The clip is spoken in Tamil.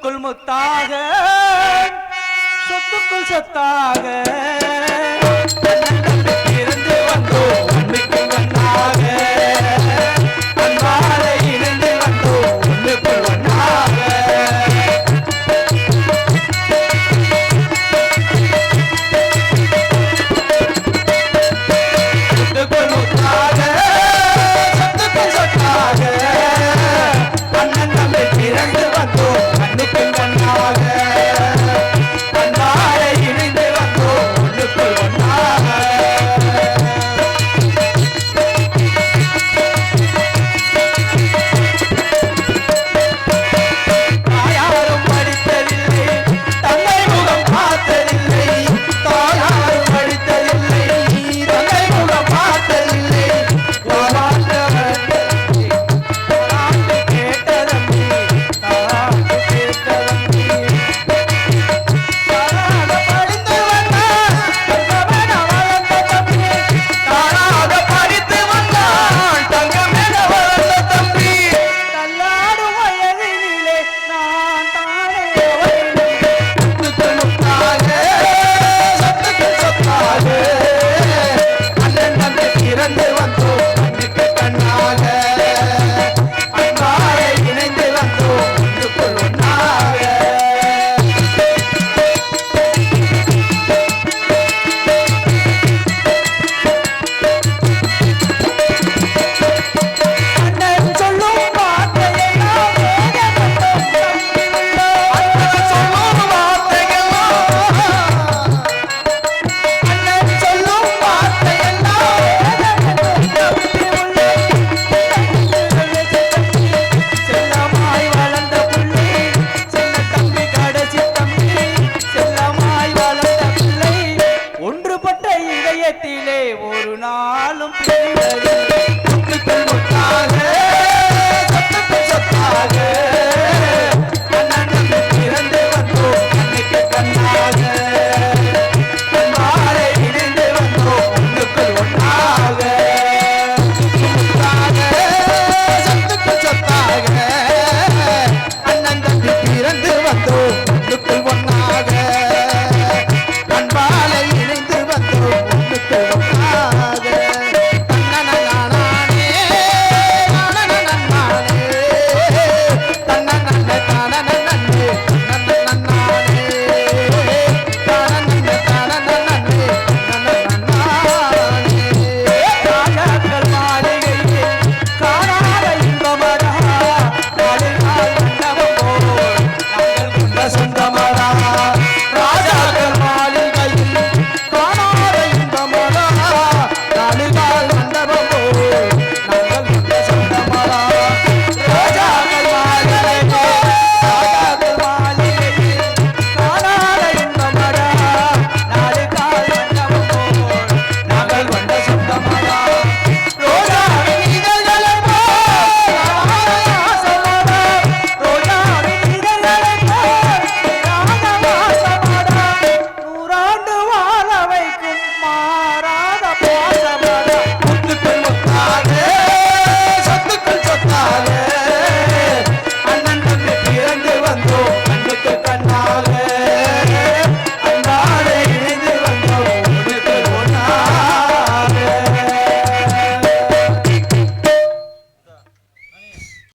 முத்துக்குள் முத்தாக. சொத்துக்குள் சொத்தாக. இதயத்திலே ஒரு நாளும் பிரிவதில்லை.